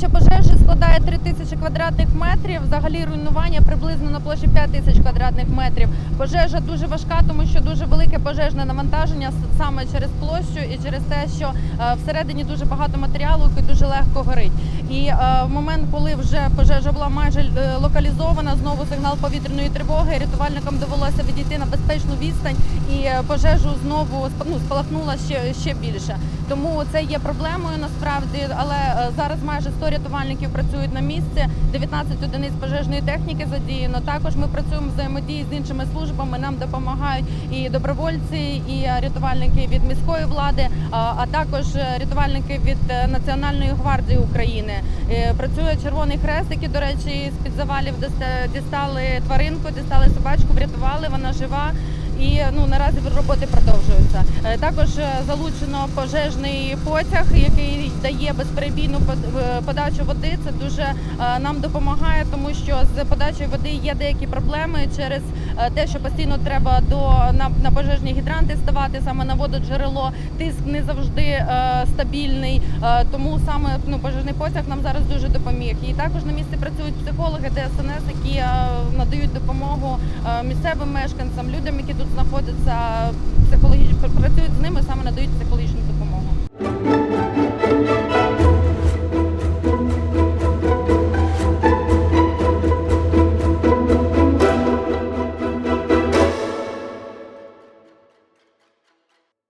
Площа пожежі складає 3 тисячі квадратних метрів. Взагалі руйнування приблизно на площі 5 тисяч квадратних метрів. Пожежа дуже важка, тому що дуже велике пожежне навантаження саме через площу і через те, що е, всередині дуже багато матеріалу, який дуже легко горить. І е, момент, коли вже пожежа була майже е, локалізована, знову сигнал повітряної тривоги. Рятувальникам довелося відійти на безпечну відстань, і е, пожежу знову ну, спалахнула ще, ще більше. Тому це є проблемою насправді, але е, зараз майже 100 рятувальників працюють на місці, 19 одиниць пожежної техніки задіяно. Також ми працюємо взаємодії з іншими службами. Нам допомагають і добровольці, і рятувальники від міської влади, а, також рятувальники від Національної гвардії України. Працює Червоний Хрест, які, до речі, з під завалів діста- дістали тваринку, дістали собачку, врятували. Вона жива. І ну наразі роботи продовжуються. Е, Також е, залучено пожежний потяг, який дає безперебійну е, подачу води. Це дуже нам допомагає, тому що з подачею води є деякі проблеми через те, що постійно треба до на, на пожежні гідранти ставати саме на вододжерело. Тиск не завжди е, стабільний. Е, тому саме ну пожежний потяг нам зараз дуже допоміг. І також на місці працюють психологи ДСНС, які е, надають допомогу е, місцевим мешканцям, людям, які тут знаходяться, психологічно